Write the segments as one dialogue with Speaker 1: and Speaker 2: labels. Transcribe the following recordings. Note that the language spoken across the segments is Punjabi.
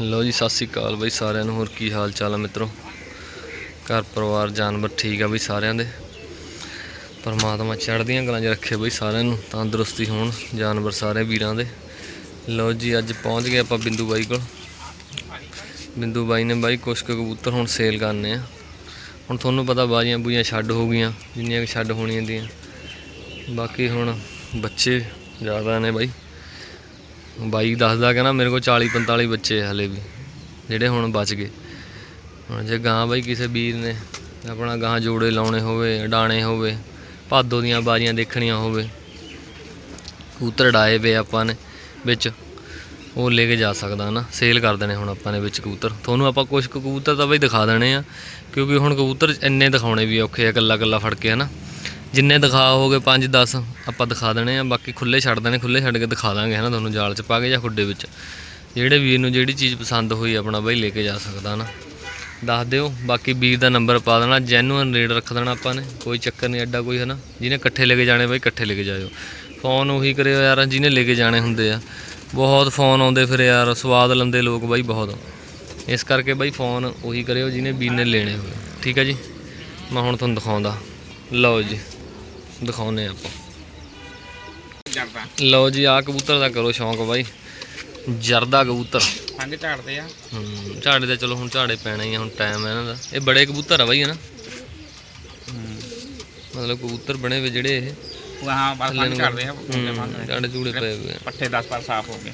Speaker 1: ਲੋ ਜੀ, ਸਤਿ ਸ੍ਰੀ ਅਕਾਲ ਬਈ ਸਾਰਿਆਂ ਨੂੰ। ਹੋਰ ਕੀ ਹਾਲ ਚਾਲ ਆ ਮਿੱਤਰੋ? ਘਰ ਪਰਿਵਾਰ, ਜਾਨਵਰ ਠੀਕ ਆ ਬਈ ਸਾਰਿਆਂ ਦੇ? ਪਰਮਾਤਮਾ ਚੜ੍ਹਦੀਆਂ ਕਲਾਂ 'ਚ ਰੱਖੇ ਬਈ ਸਾਰਿਆਂ ਨੂੰ, ਤੰਦਰੁਸਤੀ ਹੋਣ ਜਾਨਵਰ ਸਾਰੇ ਵੀਰਾਂ ਦੇ। ਲੋ ਜੀ, ਅੱਜ ਪਹੁੰਚ ਗਏ ਆਪਾਂ ਬਿੰਦੂ ਬਾਈ ਕੋਲ। ਬਿੰਦੂ ਬਾਈ ਨੇ ਬਾਈ ਕੁਛ ਕੁ ਕਬੂਤਰ ਹੁਣ ਸੇਲ ਕਰਨੇ ਆ। ਹੁਣ ਤੁਹਾਨੂੰ ਪਤਾ ਬਾਜੀਆਂ ਬੂਜੀਆਂ ਛੱਡ ਹੋ ਗਈਆਂ, ਜਿੰਨੀਆਂ ਕਿ ਛੱਡ ਹੋਣੀਆਂ ਦੀਆਂ। ਬਾਕੀ ਹੁਣ ਬੱਚੇ ਜ਼ਿਆਦਾ ਨੇ ਬਾਈ। ਬਾਈ ਦੱਸਦਾ ਕਹਿੰਦਾ ਮੇਰੇ ਕੋਲ 40 45 ਬੱਚੇ ਹਲੇ ਵੀ, ਜਿਹੜੇ ਹੁਣ ਬਚ ਗਏ। ਹੁਣ ਜੇ ਗਾਂ ਬਾਈ ਕਿਸੇ ਵੀਰ ਨੇ ਆਪਣਾ ਗਾਂ ਜੋੜੇ ਲਾਉਣੇ ਹੋਵੇ ਡਾਣੇ ਹੋਵੇ, ਭਾਦੋ ਦੀਆਂ ਬਾਰੀਆਂ ਦੇਖਣੀਆਂ ਹੋਵੇ, ਕਬੂਤਰ ਡਾਏ ਪਏ ਆਪਾਂ ਨੇ ਵਿੱਚ, ਉਹ ਲੈ ਕੇ ਜਾ ਸਕਦਾ ਨਾ ਸੇਲ ਕਰ ਦੇਣੇ ਹੁਣ ਆਪਾਂ ਨੇ ਵਿੱਚ ਕਬੂਤਰ। ਤੁਹਾਨੂੰ ਆਪਾਂ ਕੁਝ ਕਬੂਤਰ ਤਾਂ ਬਈ ਦਿਖਾ ਦੇਣੇ ਆ, ਕਿਉਂਕਿ ਹੁਣ ਕਬੂਤਰ ਇੰਨੇ ਦਿਖਾਉਣੇ ਵੀ ਔਖੇ ਆ, ਇਕੱਲਾ ਇਕੱਲਾ ਫੜ ਕੇ ਹਨਾ। ਜਿੰਨੇ ਦਿਖਾ ਹੋਗੇ 5 10 ਆਪਾਂ ਦਿਖਾ ਦੇਣੇ ਆ, ਬਾਕੀ ਖੁੱਲੇ ਛੱਡ ਦੇਣੇ ਖੁੱਲੇ ਛੱਡ ਕੇ ਦਿਖਾ ਦਾਂਗੇ, ਹਨਾ, ਤੁਹਾਨੂੰ ਜਾਲ 'ਚ ਪਾ ਕੇ ਜਾਂ ਖੁੱਡੇ ਵਿੱਚ। ਜਿਹੜੇ ਵੀਰ ਨੂੰ ਜਿਹੜੀ ਚੀਜ਼ ਪਸੰਦ ਹੋਈ ਆਪਣਾ ਬਈ ਲੈ ਕੇ ਜਾ ਸਕਦਾ ਨਾ ਦੱਸ ਦਿਓ, ਬਾਕੀ ਵੀਰ ਦਾ ਨੰਬਰ ਪਾ ਦੇਣਾ ਜੈਨੂਅਨ ਰੇਟ ਰੱਖ ਦੇਣਾ ਆਪਾਂ ਨੇ, ਕੋਈ ਚੱਕਰ ਨਹੀਂ, ਐਡਾ ਕੋਈ, ਹਨਾ। ਜਿਹਨੇ ਇਕੱਠੇ ਲੈ ਕੇ ਜਾਣੇ ਬਈ, ਇਕੱਠੇ ਲੈ ਕੇ ਜਾਇਓ। ਫੋਨ ਉਹੀ ਕਰਿਓ ਯਾਰ, ਜਿਹਨੇ ਲੈ ਕੇ ਜਾਣੇ ਹੁੰਦੇ ਆ। ਬਹੁਤ ਫੋਨ ਆਉਂਦੇ ਫਿਰ ਯਾਰ, ਸਵਾਦ ਲੰਦੇ ਲੋਕ ਬਾਈ ਬਹੁਤ। ਇਸ ਕਰਕੇ ਬਾਈ ਫੋਨ ਉਹੀ ਕਰਿਓ ਜਿਹਨੇ ਵੀਰ ਨੇ ਲੈਣੇ ਹੋਏ। ਠੀਕ ਆ ਜੀ? ਮੈਂ ਹੁਣ ਤੁਹਾਨੂੰ ਦਿਖਾਉਂਦਾ। ਲਓ ਜੀ। ਦਿਖਾਉਨੇ ਆਪਾਂ।
Speaker 2: ਜਰਦਾ।
Speaker 1: ਲਓ ਜੀ ਆ ਕਬੂਤਰ ਦਾ ਕਰੋ ਸ਼ੌਂਕ ਬਾਈ। ਜਰਦਾ ਕਬੂਤਰ।
Speaker 2: ਫੰਗ ਝਾੜਦੇ ਆ।
Speaker 1: ਹੂੰ ਝਾੜੇ ਦਾ ਚਲੋ ਹੁਣ ਝਾੜੇ ਪੈਣਾ ਹੀ ਆ ਹੁਣ ਟਾਈਮ ਹੈ ਇਹਨਾਂ ਦਾ। ਇਹ ਬੜੇ ਕਬੂਤਰ ਆ ਬਾਈ ਹਨਾ ਮਤਲਬ ਕਬੂਤਰ ਬਣੇ ਵੇ ਜਿਹੜੇ ਇਹ।
Speaker 2: ਉਹ ਹਾਂ ਬਸ
Speaker 1: ਨੂੰ
Speaker 2: ਝਾੜਦੇ ਆ
Speaker 1: ਝਾੜੇ ਝੂੜੇ ਪਏ ਹੋਏ ਆ।
Speaker 2: ਪੱਠੇ 10 ਪਰ ਸਾਫ਼ ਹੋ ਗਏ।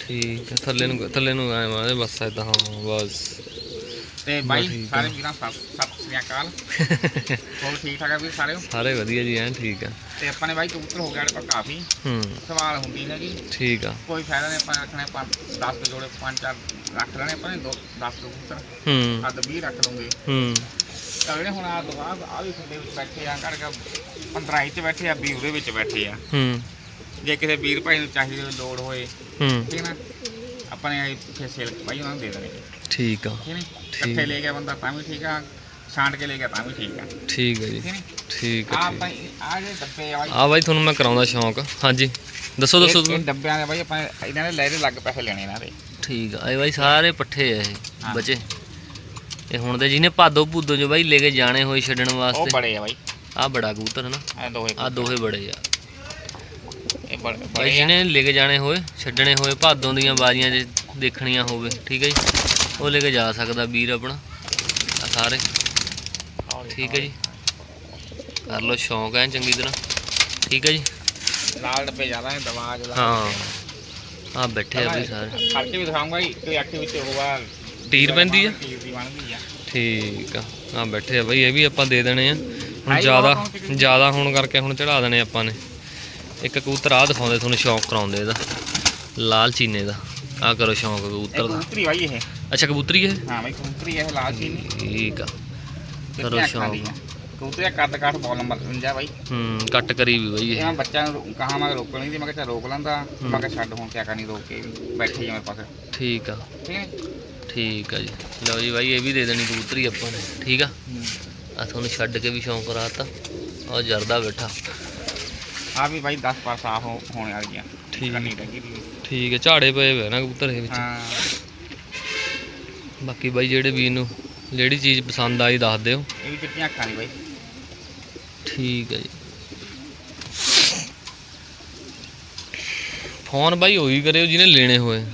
Speaker 1: ਠੀਕ ਹੈ ਥੱਲੇ ਨੂੰ ਥੱਲੇ ਨੂੰ ਆਏ ਮਾਰੇ ਬਸ ਏਦਾਂ ਹਾਂ ਬਸ।
Speaker 2: ਤੇ ਬਾਈ ਸਾਰੇ ਵੀਰਾਂ ਸਤਿ ਸਤਿ ਸ੍ਰੀ ਅਕਾਲ। ਹੋਰ ਠੀਕ ਠਾਕ ਆ ਵੀ ਸਾਰੇ?
Speaker 1: ਸਾਰੇ ਵਧੀਆ ਜੀ ਐਨ ਠੀਕ ਆ।
Speaker 2: ਤੇ ਆਪਾਂ ਨੇ ਬਾਈ ਕਬੂਤਰ ਹੋ ਗਿਆ ਕਾਫੀ।
Speaker 1: ਹੂੰ।
Speaker 2: ਸਵਾਲ ਹੁੰਦੀ ਹੈਗੀ
Speaker 1: ਠੀਕ ਆ।
Speaker 2: ਕੋਈ ਫਾਇਦਾ ਨਹੀਂ ਆਪਾਂ ਰੱਖਣੇ 10 ਕੁ ਜੋੜੇ 5 4 ਰੱਖ ਲੈਣੇ ਆਪਾਂ ਨੇ 10 ਕਬੂਤਰ।
Speaker 1: ਹੂੰ।
Speaker 2: ਅੱਧ 20 ਰੱਖ ਲਵਾਂਗੇ
Speaker 1: ਹੂੰ।
Speaker 2: ਜਿਹੜੇ ਹੁਣ ਆ ਦੁਆ ਆ ਵੀ ਖੁੱਡੇ ਵਿੱਚ ਬੈਠੇ ਆ ਕਰਕੇ 15 ਇੱਥੇ ਬੈਠੇ ਆ 20 ਉਹਦੇ ਵਿੱਚ ਬੈਠੇ ਆ।
Speaker 1: ਹੂੰ।
Speaker 2: ਜੇ ਕਿਸੇ ਵੀਰ ਭਾਈ ਨੂੰ ਚਾਹੀਦੀ ਲੋੜ ਹੋਏ
Speaker 1: ਹੂੰ।
Speaker 2: ਠੀਕ ਨਾ? ਆਪਾਂ ਨੇ ਫਿਰ ਸੇਲ ਬਾਈ ਉਹਨਾਂ ਨੂੰ ਦੇ ਦੇਣੇ
Speaker 1: ਠੀਕ ਆ।
Speaker 2: ਠੀਕ ਨਹੀਂ ਇਕੱਠੇ ਲੈ ਗਿਆ ਬੰਦਾ ਤਾਂ ਵੀ ਠੀਕ ਆ। ਛਾਂਟ ਕੇ ਲੈ ਗਿਆ ਤਾਂ ਵੀ ਠੀਕ ਆ।
Speaker 1: ਠੀਕ ਹੈ ਜੀ।
Speaker 2: ਠੀਕ ਨਹੀਂ
Speaker 1: ਠੀਕ
Speaker 2: ਆ
Speaker 1: ਆ।
Speaker 2: ਆਪਾਂ ਆ ਜਿਹੜੇ ਡੱਬੇ ਆ ਬਾਈ।
Speaker 1: ਆ ਬਾਈ ਤੁਹਾਨੂੰ ਮੈਂ ਕਰਾਉਂਦਾ ਸ਼ੌਂਕ। ਹਾਂਜੀ। ਦੱਸੋ ਦੱਸੋ
Speaker 2: ਇਹ- ਇਹ ਡੱਬਿਆਂ ਦੇ ਬਾਈ ਆਪਾਂ ਇਹਨਾਂ ਦੇ ਲੈ ਦੇ ਲੱਗ ਪੈਸੇ ਲੈਣੇ ਇਹਨਾਂ ਦੇ।
Speaker 1: ਠੀਕ ਆ। ਇਹ ਬਾਈ ਸਾਰੇ ਪੱਠੇ ਆ ਇਹ
Speaker 2: ਹਾਂ।
Speaker 1: ਬਚੇ। ਇਹ ਹੁਣ ਦੇ ਜਿਹਨੇ ਭਾਦੋ ਭੂਦੋ ਜੋ ਬਾਈ ਲੈ ਕੇ ਜਾਣੇ ਹੋਏ ਛੱਡਣ
Speaker 2: ਉਹ
Speaker 1: ਵਾਸਤੇ।
Speaker 2: ਬੜੇ ਆ ਬਾਈ।
Speaker 1: ਆ ਬੜਾ ਕਬੂਤਰ ਹੈ ਨਾ।
Speaker 2: ਇਹ ਦੋਏ
Speaker 1: ਆ ਦੋਹੇ ਬੜੇ ਆ।
Speaker 2: ਇਹ ਬੜੇ
Speaker 1: ਬਾਈ
Speaker 2: ਬੜੇ ਆ।
Speaker 1: ਜਿਹਨੇ ਲੈ ਕੇ ਜਾਣੇ ਹੋਏ ਛੱਡਣੇ ਹੋਏ ਭਾਦੋਂ ਦੀਆਂ ਬਾਜ਼ੀਆਂ ਜੇ ਦੇਖਣੀਆਂ ਹੋਵੇ। ਠੀਕ ਹੈ ਜੀ। ਉਹ ਲੈ ਕੇ ਜਾ ਸਕਦਾ ਵੀਰ ਆਪਣਾ ਆ ਸਾਰੇ। ਠੀਕ ਹੈ ਜੀ। ਕਰ ਲਓ ਸ਼ੌਂਕ ਐ ਚੰਗੀ ਤਰ੍ਹਾਂ। ਠੀਕ ਹੈ ਜੀ।
Speaker 2: ਲਾਲ ਡੱਬੇ ਜ਼ਿਆਦਾ ਨੇ ਦਵਾ ਜਲਾ
Speaker 1: ਹਾਂ। ਆ ਬੈਠੇ ਆ ਵੀ ਸਾਰੇ।
Speaker 2: ਖਰਚੇ ਵੀ ਦਿਖਾਉਂਗਾ ਜੀ ਕੋਈ ਵਿੱਚ ਹੋਊਗਾ
Speaker 1: ਟੀਰ ਪੈਂਦੀ ਆ?
Speaker 2: ਦੀ
Speaker 1: ਠੀਕ ਆ। ਆ ਬੈਠੇ ਆ ਬਈ ਇਹ ਵੀ ਆਪਾਂ ਦੇ ਦੇਣੇ ਆ। ਹੁਣ ਜ਼ਿਆਦਾ। ਜ਼ਿਆਦਾ ਹੋਣ ਕਰਕੇ ਹੁਣ ਚੜਾ ਦੇਣੇ ਆਪਾਂ ਨੇ। ਇੱਕ ਕਬੂਤਰ ਆ ਦਿਖਾਉਂਦੇ ਤੁਹਾਨੂੰ ਸ਼ੌਂਕ ਕਰਾਉਂਦੇ ਇਹਦਾ। ਲਾਲ ਚੀਨੇ ਦਾ। ਆ ਕਰੋ ਸ਼ੌਂਕ ਕਬੂਤਰ ਦਾ।
Speaker 2: ਕਬੂਤਰੀ ਬਾਈ ਇਹ।
Speaker 1: ਅੱਛਾ ਕਬੂਤਰੀ ਇਹ
Speaker 2: ਹਾਂ ਬਾਈ ਕਬੂਤਰੀ ਇਹ ਲਾਲ ਚੀਨੀ।
Speaker 1: ਠੀਕ ਆ। ਕਰੋ ਸ਼ੌਂਕ।
Speaker 2: ਕਬੂਤਰੀ ਕੱਦ ਕਾਠ ਬੋਲ ਨੰਬਰ 51 ਬਾਈ।
Speaker 1: ਹੂੰ ਕੱਟ ਕਰੀ ਵੀ ਬਈ
Speaker 2: ਇਹ। ਬੱਚਿਆਂ ਨੂੰ ਕਹਾ ਮੈਂ ਰੋਕ ਲੈਂਦੀ ਮੈਂ ਕਿਹਾ ਰੋਕ ਲੈਂਦਾ। ਮੈਂ ਕਿਹਾ ਛੱਡ ਹੁਣ ਕਿਆ ਕਰਨੀ ਰੋਕ ਕੇ ਵੀ ਬੈਠੇ ਹੀ ਆ ਮੇਰੇ ਪਾਸ।
Speaker 1: ਠੀਕ ਆ।
Speaker 2: ਠੀਕ ਹੈ
Speaker 1: ਠੀਕ ਆ ਜੀ। ਲਓ ਜੀ ਬਾਈ ਇਹ ਵੀ ਦੇ ਦੇਣੀ ਕਬੂਤਰੀ ਆਪਾਂ ਨੇ। ਠੀਕ ਆ? ਆ ਤੁਹਾਨੂੰ ਛੱਡ ਕੇ ਵੀ ਸ਼ੌਂਕ ਉਹ ਜਰਦਾ ਬੈਠਾ।
Speaker 2: ਆ ਵੀ ਬਾਈ 10 ਪਰ ਸਾਫ਼ ਹੋਣ ਵਾਲੀਆਂ।
Speaker 1: ਠੀਕ।
Speaker 2: ਕਰਨੀ ਲੱਗੀ ਦੀ
Speaker 1: ਠੀਕ ਹੈ ਝਾੜੇ ਪਏ ਹੋਏ ਆ ਨਾ ਕਬੂਤਰ ਇਹ ਵਿੱਚ।
Speaker 2: ਹਾਂ।
Speaker 1: ਬਾਕੀ ਬਾਈ ਜਿਹੜੇ ਵੀਰ ਨੂੰ ਜਿਹੜੀ ਚੀਜ਼ ਪਸੰਦ ਆਈ ਦੱਸ ਦਿਓ।
Speaker 2: ਇਹ ਵੀ ਚਿੱਟੀਆਂ ਅੱਖਾਂ ਦੀ ਬਾਈ।
Speaker 1: ਠੀਕ ਹੈ ਜੀ। ਫੋਨ ਬਾਈ ਉਹੀ ਕਰਿਓ ਜਿਹਨੇ ਲੈਣੇ ਹੋਏ।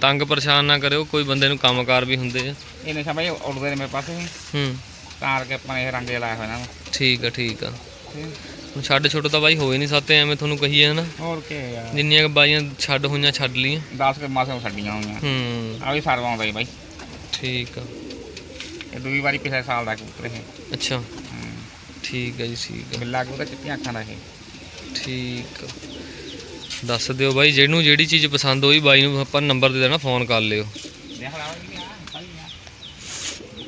Speaker 1: ਤੰਗ ਪਰੇਸ਼ਾਨ ਨਾ ਕਰਿਓ ਕੋਈ ਬੰਦੇ ਨੂੰ ਕੰਮਕਾਰ ਵੀ ਹੁੰਦੇ ਆ।
Speaker 2: ਇਹ ਨਸ਼ਾ ਬਾਈ ਉੜਦੇ ਨੇ ਮੇਰੇ ਪਾਸੇ। ਹੀ। ਤਾਂ ਕਰਕੇ ਆਪਾਂ ਨੇ ਇਹ ਰੰਗ ਲਾਇਆ ਹੋਇਆ ਨਾ।
Speaker 1: ਠੀਕ ਆ ਠੀਕ ਆ। ਛੱਡ ਛੁੱਟ ਤਾਂ ਬਾਈ ਹੋਏ ਨਹੀਂ ਸਾਤੇ ਐਵੇਂ ਤੁਹਾਨੂੰ ਕਹੀਏ ਹਨਾ।
Speaker 2: ਹੋਰ ਕੀ ਯਾਰ।
Speaker 1: ਜਿੰਨੀਆਂ ਕੁ ਬਾਈਆਂ ਛੱਡ ਹੋਈਆਂ ਛੱਡ ਲੀਆਂ
Speaker 2: 10 ਕੇ ਮਾਸੇ ਛੱਡੀਆਂ ਹੋਈਆਂ
Speaker 1: ਹੂੰ।
Speaker 2: ਆ ਵੀ ਸਰਵਾ ਆਉਂਦਾ ਜੀ ਬਾਈ।
Speaker 1: ਠੀਕ ਆ।
Speaker 2: ਇਹ ਦੂਜੀ ਵਾਰੀ ਪਿਛਲੇ ਸਾਲ ਦਾ ਕਬੂਤਰ ਇਹ।
Speaker 1: ਅੱਛਾ। ਠੀਕ ਹੈ ਜੀ ਠੀਕ ਆ।
Speaker 2: ਬਿੱਲਾ ਕਬੂਤਰ ਚਿੱਟੀਆਂ ਅੱਖਾਂ ਦਾ ਇਹ।
Speaker 1: ਠੀਕ ਆ। ਦੱਸ ਦਿਓ ਬਾਈ ਜਿਹਨੂੰ ਜਿਹੜੀ ਚੀਜ਼ ਪਸੰਦ ਹੋਈ ਬਾਈ ਨੂੰ ਆਪਾਂ ਨੰਬਰ ਦੇ ਦੇਣਾ ਫੋਨ ਕਰ ਲਿਓ।
Speaker 2: ਦੇਖ ਲਾ ਬਾਈ ਆ ਭਾਈ ਆ।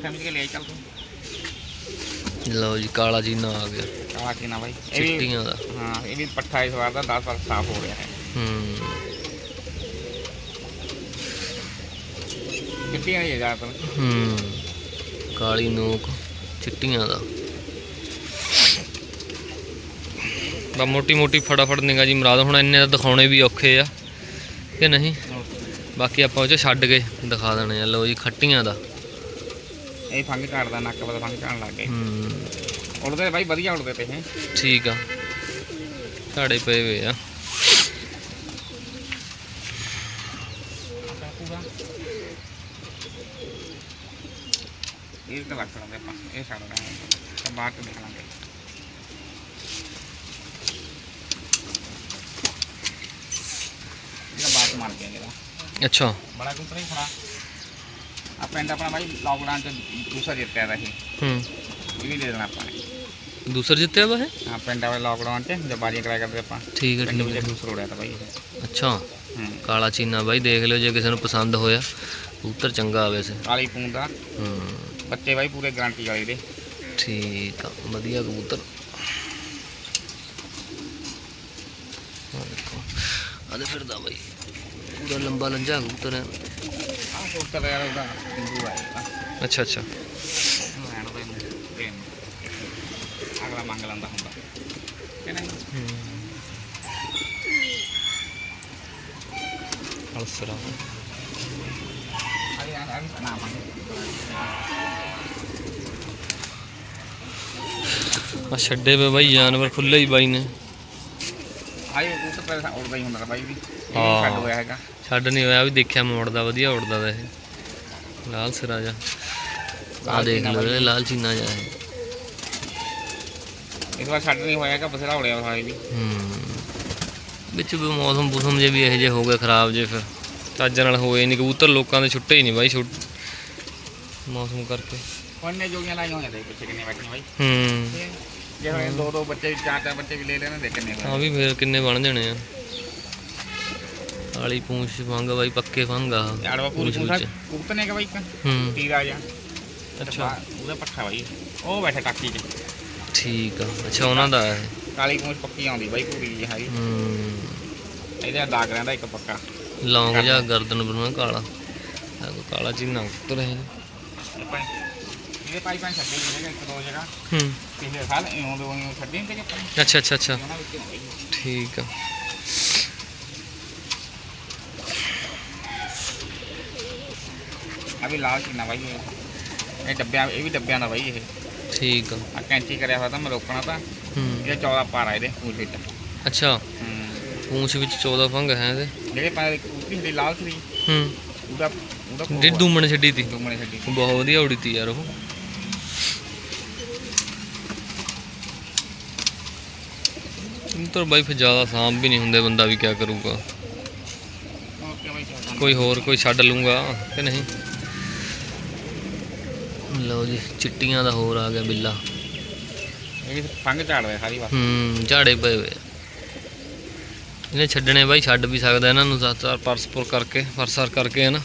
Speaker 2: ਸਮਝ ਕੇ ਲੈ ਚੱਲ ਤੂੰ।
Speaker 1: ਲਓ ਜੀ ਕਾਲਾ ਜੀ ਨਾ ਆ ਗਿਆ।
Speaker 2: ਕਾਲਾ ਕੀ ਨਾ ਬਾਈ। ਇਹ ਵੀ
Speaker 1: ਚਿੱਟੀਆਂ ਦਾ।
Speaker 2: ਹਾਂ ਇਹ ਵੀ ਪੱਠਾ ਇਸ ਵਾਰ ਦਾ 10 ਵਾਰ ਸਾਫ਼ ਹੋ ਰਿਹਾ ਹੈ।
Speaker 1: ਹੂੰ।
Speaker 2: ਚਿੱਟੀਆਂ ਹੀ ਹੈ ਜ਼ਿਆਦਾਤਰ।
Speaker 1: ਹੂੰ। ਕਾਲੀ ਨੋਕ ਚਿੱਟੀਆਂ ਦਾ। ਬਾ ਮੋਟੀ ਮੋਟੀ ਫਟਾਫਟ ਨਿਗਾ ਜੀ ਮਰਾਦ ਹੁਣ ਇੰਨੇ ਤਾਂ ਦਿਖਾਉਣੇ ਵੀ ਔਖੇ ਆ ਕਿ ਨਹੀਂ? ਬਾਕੀ ਆਪਾਂ ਉਹ ਚ ਛੱਡ ਕੇ ਦਿਖਾ ਦੇਣੇ ਆ। ਲਓ ਜੀ ਖੱਟੀਆਂ ਦਾ।
Speaker 2: ਇਹ ਫੰਗ ਝਾੜਦਾ ਨੱਕ ਬਦ ਫੰਗ ਝਾੜਨ ਲੱਗ ਗਏ।
Speaker 1: ਹੂੰ।
Speaker 2: ਉੜਦੇ ਬਾਈ ਵਧੀਆ ਉੜਦੇ ਤੇ ਇਹ
Speaker 1: ਠੀਕ ਆ। ਝਾੜੇ ਪਏ ਹੋਏ ਆ।
Speaker 2: ਇਹ ਤਾਂ ਲੱਗ ਸਕਦੇ ਆਪਾਂ ਇਹ ਛੱਡ ਦਾਂਗੇ ਤਾਂ ਬਾਅਦ ਚ ਦੇਖ ਲਾਂਗੇ। ਇਹਦਾ ਬਾਤ ਮਾਰ ਗਿਆ ਜਿਹੜਾ
Speaker 1: ਅੱਛਾ।
Speaker 2: ਬੜਾ ਕੁੱਤਰ ਹੀ ਖੜਾ। ਆ ਪਿੰਡ ਆਪਣਾ ਬਾਈ ਲਾਕਡਾਊਨ ਚ ਦੂਸਰਾ ਜਿੱਤਿਆ ਦਾ ਇਹ।
Speaker 1: ਹੂੰ।
Speaker 2: ਇਹ ਵੀ ਦੇ ਦੇਣਾ ਆਪਾਂ ਨੇ।
Speaker 1: ਦੂਸਰ ਜਿੱਤਿਆ ਵਾ ਇਹ
Speaker 2: ਆ ਪਿੰਡ ਵਾਲੇ ਲਾਕਡਾਊਨ ਚ ਜਦ ਬਾਜ਼ੀਆਂ ਕਰਾਇਆ ਕਰਦੇ ਆਪਾਂ
Speaker 1: ਠੀਕ ਹੈ
Speaker 2: ਪਿੰਡ
Speaker 1: ਠੀਕ
Speaker 2: ਵਿੱਚ
Speaker 1: ਹੈ
Speaker 2: ਦੂਸਰਾ ਉੜਿਆ ਤਾਂ ਬਾਈ
Speaker 1: ਅੱਛਾ ਕਾਲਾ ਚੀਨਾ ਬਾਈ ਦੇਖ ਲਿਓ ਜੇ ਕਿਸੇ ਨੂੰ ਪਸੰਦ ਹੋਇਆ ਕਬੂਤਰ ਚੰਗਾ ਆਵੇ ਸੇ
Speaker 2: ਕਾਲੀ ਪੂੰਦ ਦਾ
Speaker 1: ਹੂੰ
Speaker 2: ਬੱਚੇ ਬਾਈ ਪੂਰੇ ਗਾਰੰਟੀ ਵਾਲੇ ਦੇ
Speaker 1: ਠੀਕ ਆ ਵਧੀਆ ਕਬੂਤਰ ਦੇਖੋ ਆਦੇ ਫਿਰਦਾ ਬਾਈ ਪੂਰਾ ਲੰਬਾ ਲੰਜਾ ਕਬੂਤਰ ਹੈ
Speaker 2: ਆ ਕੋਤਰ ਯਾਰ ਉਹਦਾ ਆ
Speaker 1: ਅੱਛਾ ਅੱਛਾ
Speaker 2: ਰਹਿਣ ਦੇ ਇਹਨੂੰ, ਤੇ ਅਗਲਾ ਮੰਗ ਲੈਂਦਾ ਹੁੰਦਾ ਕਿ ਨਹੀਂ
Speaker 1: ਅਲਸਰਾ
Speaker 2: ਆ ਯਾਰ ਆ ਨਾ
Speaker 1: ਆ ਛੱਡੇ ਵੇ ਬਾਈ ਜਾਨਵਰ ਖੁੱਲੇ ਹੀ ਬਾਈ ਨੇ
Speaker 2: ਆਈ ਉਹ ਤਾਂ ਪਹਿਲਾਂ ਉੜਦਾ ਹੀ ਹੁੰਦਾ ਬਾਈ ਵੀ। ਛੱਡ ਹੋਇਆ ਹੈਗਾ
Speaker 1: ਛੱਡ ਨਹੀਂ ਹੋਇਆ ਵੀ ਦੇਖਿਆ ਮੈਂ ਉੜਦਾ ਵਧੀਆ ਉੜਦਾ ਦਾ ਇਹ ਲਾਲ ਸਿਰਾ ਜਾ ਆ ਦੇਖ ਲਓ ਲਾਲ ਚੀਨਾ ਜਾ ਹੈ
Speaker 2: ਇਸ ਵਾਰ ਛੱਡ ਨਹੀਂ ਹੋਇਆ ਹੈਗਾ ਬਸੇਰਾ ਉੜਿਆ ਹੋਇਆ ਵੀ।
Speaker 1: ਹੂੰ। ਵਿੱਚ ਵੀ ਮੌਸਮ ਮੌਸਮ ਜੇ ਵੀ ਇਹੋ ਜਿਹੇ ਹੋ ਗਏ ਖਰਾਬ ਜੇ ਫਿਰ। ਚੱਜ ਨਾਲ ਹੋਏ ਨਹੀਂ ਕਬੂਤਰ ਲੋਕਾਂ ਦੇ ਛੁੱਟੇ ਹੀ ਨਹੀਂ ਬਾਈ ਛੁੱਟ ਮੌਸਮ ਕਰਕੇ।
Speaker 2: ਉਹਨੇ ਜੋਗੀਆਂ ਲਾਈਆਂ ਹੋਈਆਂ ਤੇ ਪਿੱਛੇ ਕਿੰਨੇ ਬੈਠੇ ਬਾਈ।
Speaker 1: ਹੂੰ।
Speaker 2: ਜੇ ਹੁਣ ਦੋ ਦੋ ਬੱਚੇ ਚਾਰ ਚਾਰ ਬੱਚੇ ਵੀ ਲੈ ਲੈਣੇ ਦੇ ਕਿੰਨੇ ਹੋਏ।
Speaker 1: ਵੀ ਫਿਰ ਕਿੰਨੇ ਬਣ ਜਾਣੇ ਆ। ਕਾਲੀ ਪੂੰਛ ਫੰਗ ਬਾਈ ਪੱਕੇ ਫੰਗ ਆ।
Speaker 2: ਆੜਵਾ ਪੂਰੀ
Speaker 1: ਪੂੰਛ।
Speaker 2: ਕੁੱਤਨੇ ਕਾ ਬਾਈ ਇੱਕ?
Speaker 1: ਹੂੰ।
Speaker 2: ਤੀਰਾ ਜਾ
Speaker 1: ਅੱਛਾ।
Speaker 2: ਉਹਦਾ ਪੱਠਾ ਬਾਈ। ਉਹ ਬੈਠਾ ਟਾਕੀ 'ਚ।
Speaker 1: ਠੀਕ ਆ। ਅੱਛਾ ਉਹਨਾਂ ਦਾ ਹੈ
Speaker 2: ਕਾਲੀ ਪੂੰਛ ਪੱਕੀ ਆਉਂਦੀ ਬਾਈ ਪੂਰੀ ਜਿਹੀ ਹੈਗੀ।
Speaker 1: ਹੂੰ।
Speaker 2: ਇਹਦਾ ਦਾਗ ਰਹਿੰਦਾ ਇੱਕ ਪੱਕਾ।
Speaker 1: ਲੌਂਗ ਜਾਂ ਗਰਦਨ ਬਣਵਾ ਕਾਲਾ। ਆ ਕੋ ਕਾਲਾ ਚੀਨਾ ਉੱਤਰ ਹੈ
Speaker 2: ਇਹਦੇ ਪਾਈ ਪਾਈ ਛੱਡੇ ਜਿਹੜੇ ਇੱਕ ਦੋ ਜਗ੍ਹਾ।
Speaker 1: ਹੂੰ।
Speaker 2: ਪਿਛਲੇ ਸਾਲ ਇਉਂ ਦੇ ਉਂ ਛੱਡੇ ਆਪਾਂ
Speaker 1: ਅੱਛਾ ਅੱਛਾ ਅੱਛਾ। ਠੀਕ ਆ।
Speaker 2: ਆ ਵੀ ਲਾਲ ਚੀਨਾ ਬਾਈ ਇਹ ਡੱਬਿਆਂ ਇਹ ਵੀ ਡੱਬਿਆਂ ਦਾ ਬਾਈ ਇਹ।
Speaker 1: ਠੀਕ ਆ।
Speaker 2: ਆ ਕੈਂਚੀ ਕਰਿਆ ਹੋਇਆ ਤਾਂ ਮੈਂ ਰੋਕਣਾ ਤਾਂ।
Speaker 1: ਹੂੰ।
Speaker 2: ਇਹ 14 ਪਾਰ ਇਹਦੇ ਪੂਛ ਵਿੱਚ।
Speaker 1: ਅੱਛਾ।
Speaker 2: ਹੂੰ।
Speaker 1: ਪੂੰਛ ਵਿੱਚ 14 ਫੰਗ ਹੈ ਇਹਦੇ।
Speaker 2: ਜਿਹੜੇ ਪਾਏ ਕੁੱਤੀ ਹੁੰਦੀ ਲਾਲ ਸੀ।
Speaker 1: ਹੂੰ।
Speaker 2: ਉਹਦਾ ਉਹਦਾ
Speaker 1: ਡਿੱਡੂ ਦੂਮਣ ਛੱਡੀ ਤੀ।
Speaker 2: ਦੁਮਣੇ ਛੱਡੀ
Speaker 1: ਬਹੁਤ ਵਧੀਆ ਉੜੀ ਤੀ ਯਾਰ ਉਹ। ਕਬੂਤਰ ਬਾਈ ਫਿਰ ਜ਼ਿਆਦਾ ਸਾਂਭ ਵੀ ਨਹੀਂ ਹੁੰਦੇ ਬੰਦਾ ਵੀ ਕਿਆ ਕਰੂਗਾ।
Speaker 2: ਓਕੇ ਬਾਈ ਚੱਲਦਾ
Speaker 1: ਕੋਈ ਹੋਰ ਕੋਈ ਛੱਡ ਲੂੰਗਾ ਕਿ ਨਹੀਂ? ਲਓ ਜੀ ਚਿੱਟੀਆਂ ਦਾ ਹੋਰ ਆ ਗਿਆ ਬਿੱਲਾ।
Speaker 2: ਇਹ ਵੀ ਫੰਗ ਝਾੜਦਾ ਸਾਰੀ ਵਾਰ
Speaker 1: ਹੂੰ ਝਾੜੇ ਪਏ ਹੋਏ ਆ। ਇਹਨੇ ਛੱਡਣੇ ਬਾਈ ਛੱਡ ਵੀ ਸਕਦਾ ਇਹਨਾਂ ਨੂੰ ਜ਼ਿਆਦਾਤਰ ਪਰਸਪੁਰ ਕਰਕੇ ਫਰਸਰ ਕਰਕੇ ਹੈ ਨਾ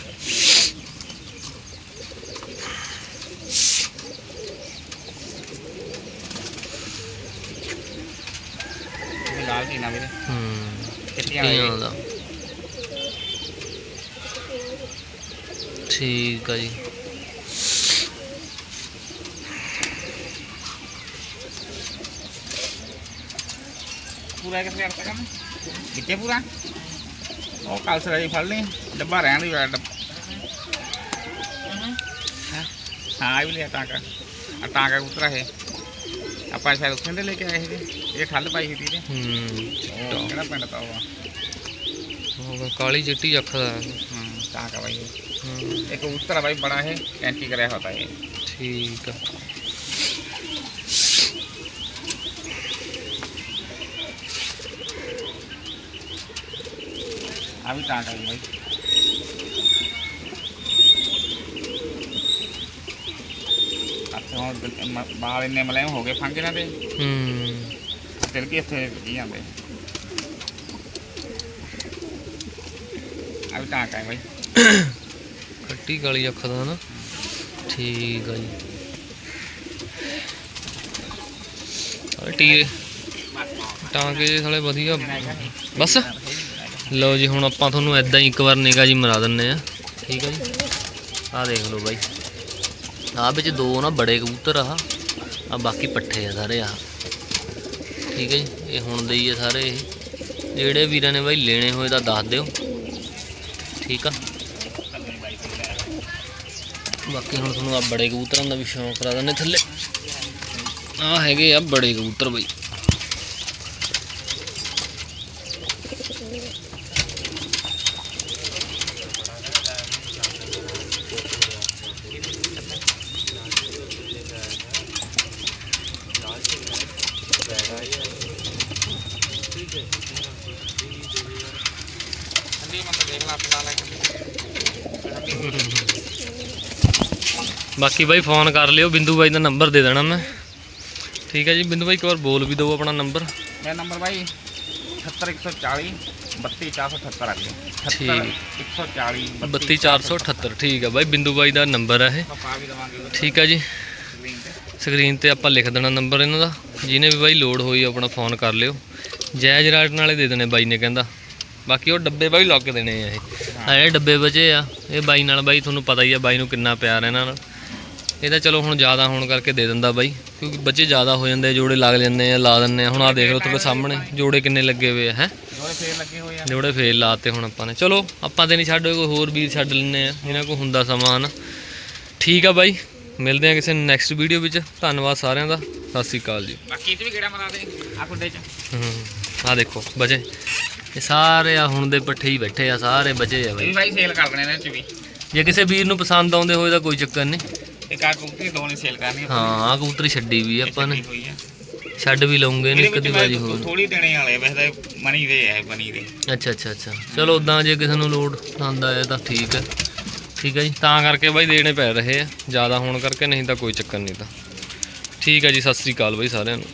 Speaker 2: ਇਹ ਵੀ ਲਾਲ ਚੀਨਾ ਵੀਰੇ।
Speaker 1: ਹੂੰ
Speaker 2: ਚਿੱਟੀਆਂ
Speaker 1: ਚਿੱਟੀਆਂ ਦਾ ਠੀਕ ਆ ਜੀ।
Speaker 2: ਪੂਰਾ ਕਿੱਥੇ ਕਰਤਾ ਕੰਮ ਵਿੱਚੇ ਪੂਰਾ ਉਹ ਕੱਲ ਸਰਾਈ ਫੜ ਲਈ ਡੱਬਾ ਰਹਿਣ ਦੀ ਵਾਰ ਡੱਬਾ ਹਾਂ ਹਾਂ ਇਹ ਵੀ ਲਿਆ ਟਾਂਕਾ ਆ ਟਾਂਕਾ ਉਤਰਾ ਹੈ ਆਪਾਂ ਸ਼ਾਇਦ ਉੱਥੇ ਦੇ ਲੈ ਕੇ ਆਏ ਸੀਗੇ ਇਹ ਠੱਲ ਪਾਈ ਸੀ ਤੇ
Speaker 1: ਹੂੰ
Speaker 2: ਉਹ ਕਿਹੜਾ ਪਿੰਡ ਤਾਂ ਉਹ ਆ?
Speaker 1: ਉਹ ਕਾਲੀ ਚਿੱਟੀ ਅੱਖ ਦਾ ਹੈ।
Speaker 2: ਹੂੰ ਟਾਂਕਾ ਬਾਈ ਇਹ।
Speaker 1: ਹੂੰ
Speaker 2: ਇੱਕ ਉਤਰਾ ਬਾਈ ਬੜਾ ਹੈ ਕੈਂਚੀ ਕਰਿਆ ਹੋਤਾ ਹੈ
Speaker 1: ਠੀਕ ਆ
Speaker 2: ਵੀ ਟਾਂਕਾ ਜੀ। ਬਾਈ ਅੱਛਾ ਬਿਲ- ਇੰਨੇ ਮਲੇਮ ਹੋ ਗਏ ਫੰਗ ਇਹਨਾਂ ਦੇ।
Speaker 1: ਹੂੰ।
Speaker 2: ਤਿਲ ਕੇ ਇੱਥੇ ਕੀ ਜਾਂਦੇ ਆ ਵੀ ਟਾਂਕਾ ਹੈ ਬਾਈ
Speaker 1: ਖੱਟੀ ਕਾਲੀ ਅੱਖ ਦਾ ਨਾ। ਠੀਕ ਆ ਜੀ। ਟੀ ਟਾਂਕੇ ਸਾਲੇ ਵਧੀਆ। ਬਸ। ਲਓ ਜੀ, ਹੁਣ ਆਪਾਂ ਤੁਹਾਨੂੰ ਐਦਾਂ ਹੀ ਇੱਕ ਵਾਰ ਨਿਗਾ ਜੀ ਮਰਾ ਦਿੰਨੇ ਆ ਠੀਕ ਆ ਜੀ? ਆਹ ਦੇਖ ਲਓ ਬਾਈ। ਆਹ ਵਿੱਚ ਦੋ ਨਾ ਬੜੇ ਕਬੂਤਰ ਆ। ਆ ਬਾਕੀ ਪੱਠੇ ਆ ਸਾਰੇ ਆ ਠੀਕ ਹੈ ਜੀ? ਇਹ ਹੁਣ ਦੇ ਹੀ ਆ ਸਾਰੇ ਇਹ। ਜਿਹੜੇ ਵੀਰਾਂ ਨੇ ਬਾਈ ਲੈਣੇ ਹੋਏ ਤਾਂ ਦੱਸ ਦਿਓ। ਠੀਕ ਆ? ਬਾਕੀ ਹੁਣ ਤੁਹਾਨੂੰ ਆ ਬੜੇ ਕਬੂਤਰਾਂ ਦਾ ਵੀ ਸ਼ੌਂਕ ਕਰਾ ਦਿੰਦੇ ਥੱਲੇ। ਆ ਹੈਗੇ ਆ ਬੜੇ ਕਬੂਤਰ ਬਾਈ
Speaker 2: ਠੰਡੀ ਮਤ ਦੇਖ ਲਾ ਆਪਣਾ ਲੈ
Speaker 1: ਬਾਕੀ ਬਾਈ ਫੋਨ ਕਰ ਲਿਓ ਬਿੰਦੂ ਬਾਈ ਦਾ ਨੰਬਰ ਦੇ ਦੇਣਾ ਮੈਂ। ਠੀਕ ਹੈ ਜੀ ਬਿੰਦੂ ਬਾਈ ਇੱਕ ਵਾਰ ਬੋਲ ਵੀ ਦਿਓ ਆਪਣਾ ਨੰਬਰ।
Speaker 2: ਮੇਰਾ ਨੰਬਰ ਭਾਈ 78140 32478 ਆ ਗਿਆ
Speaker 1: ਠੀਕ।
Speaker 2: 140
Speaker 1: 32478 ਠੀਕ ਹੈ ਬਾਈ ਬਿੰਦੂ ਬਾਈ ਦਾ ਨੰਬਰ ਹੈ ਇਹ। ਠੀਕ ਹੈ ਜੀ।
Speaker 2: ਸਕਰੀਨ ਤੇ।
Speaker 1: ਆਪਾਂ ਲਿਖ ਦੇਣਾ ਨੰਬਰ ਇਹਨਾਂ ਦਾ। ਜਿਹਨੇ ਵੀ ਬਾਈ ਲੋਡ ਹੋਈ ਆਪਣਾ ਫੋਨ ਕਰ ਲਿਓ। ਜਾਇਜ਼ ਰੇਟ ਨਾਲੇ ਦੇ ਦੇਣੇ ਬਾਈ ਨੇ ਕਹਿੰਦਾ। ਬਾਕੀ ਉਹ ਡੱਬੇ ਬਾਈ ਲੱਗ ਦੇਣੇ ਆ ਇਹ। ਆ ਡੱਬੇ ਬਚੇ ਆ ਇਹ ਬਾਈ ਨਾਲ ਬਾਈ ਤੁਹਾਨੂੰ ਪਤਾ ਹੀ ਆ ਬਾਈ ਨੂੰ ਕਿੰਨਾ ਪਿਆਰ ਹੈ ਇਹਨਾਂ ਨਾਲ। ਇਹ ਤਾਂ ਚਲੋ ਹੁਣ ਜ਼ਿਆਦਾ ਹੋਣ ਕਰਕੇ ਦੇ ਦਿੰਦਾ ਬਾਈ ਕਿਉਂਕਿ ਬੱਚੇ ਜ਼ਿਆਦਾ ਹੋ ਜਾਂਦੇ ਜੋੜੇ ਲੱਗ ਜਾਂਦੇ ਆ ਲਾ ਦਿੰਦੇ ਆ। ਹੁਣ ਆ ਦੇਖ ਲਓ ਤੁਹਾਡੇ ਸਾਹਮਣੇ ਜੋੜੇ ਕਿੰਨੇ ਲੱਗੇ ਹੋਏ ਆ ਹੈ?
Speaker 2: ਜੋੜੇ ਫੇਰ ਲੱਗੇ ਹੋਏ ਆ।
Speaker 1: ਜੋੜੇ ਫੇਲ ਲਾਤੇ ਹੁਣ ਆਪਾਂ ਨੇ। ਚਲੋ ਆਪਾਂ ਤੇ ਨਹੀਂ ਛੱਡੋ ਕੋਈ ਹੋਰ ਵੀਰ ਛੱਡ ਲੈਣੇ ਆ ਇਹਨਾਂ ਕੋਲ ਹੁੰਦਾ ਸਮਾਨ। ਠੀਕ ਆ ਬਾਈ ਮਿਲਦੇ ਆ ਕਿਸੇ ਨੈਕਸਟ ਵੀਡੀਓ ਵਿੱਚ। ਧੰਨਵਾਦ ਸਾਰਿਆਂ ਦਾ। ਸਤਿ ਸ੍ਰੀ ਅਕਾਲ ਜੀ।
Speaker 2: ਬਾਕੀ ਇਹ ਵੀ ਕਿਹੜਾ ਮਰਾ ਦੇ ਆ ਕੁੱਡੇ ਚ।
Speaker 1: ਹੂੰ। ਆ ਦੇਖੋ ਬਚੇ। ਇਹ ਸਾਰੇ ਆ ਹੁਣ ਦੇ ਪੱਠੇ ਹੀ ਬੈਠੇ ਆ ਸਾਰੇ ਬਚੇ ਆ
Speaker 2: ਇਹ ਵੀ
Speaker 1: ਬਾਈ
Speaker 2: ਭਾਈ ਸੇਲ ਕਰ ਦੇਣੇ ਨੇ 'ਚ ਵੀ।
Speaker 1: ਜੇ ਕਿਸੇ ਵੀਰ ਨੂੰ ਪਸੰਦ ਆਉਂਦੇ ਹੋਏ ਤਾਂ ਕੋਈ ਚੱਕਰ ਨਹੀਂ।
Speaker 2: ਇੱਕ ਆ ਕੁੱਤੀ ਦੋ ਨੇ ਸੇਲ ਕਰਨੀ
Speaker 1: ਹਾਂ ਆ ਕਬੂਤਰੀ ਛੱਡੀ ਵੀ ਆ ਆਪਾਂ ਨੇ। ਛੱਡ ਵੀ ਲਵਾਂਗੇ ਨੇ ਇੱਕ ਬਾਜੀ ਹੋਰ।
Speaker 2: ਥੋੜੀ ਦੇਣੇ ਵਾਲੇ ਵੈਸੇ ਤਾਂ ਮਨੀ ਦੇ ਹੈ ਬਣੀ ਦੇ।
Speaker 1: ਅੱਛਾ ਅੱਛਾ ਅੱਛਾ। ਚਲੋ ਉਦਾਂ ਜੇ ਕਿਸੇ ਨੂੰ ਲੋਡ ਪਸੰਦ ਆਇਆ ਤਾਂ ਠੀਕ ਹੈ ਠੀਕ ਹੈ ਜੀ। ਤਾਂ ਕਰਕੇ ਬਾਈ ਦੇਣੇ ਪੈ ਰਹੇ ਆ। ਜ਼ਿਆਦਾ ਹੋਣ ਕਰਕੇ ਨਹੀਂ ਤਾਂ ਕੋਈ ਚੱਕਰ ਨਹੀਂ ਤਾਂ। ਠੀਕ ਹੈ ਜੀ ਸਤਿ ਸ੍ਰੀ ਅਕਾਲ ਬਾਈ ਸਾਰਿਆਂ ਨੂੰ।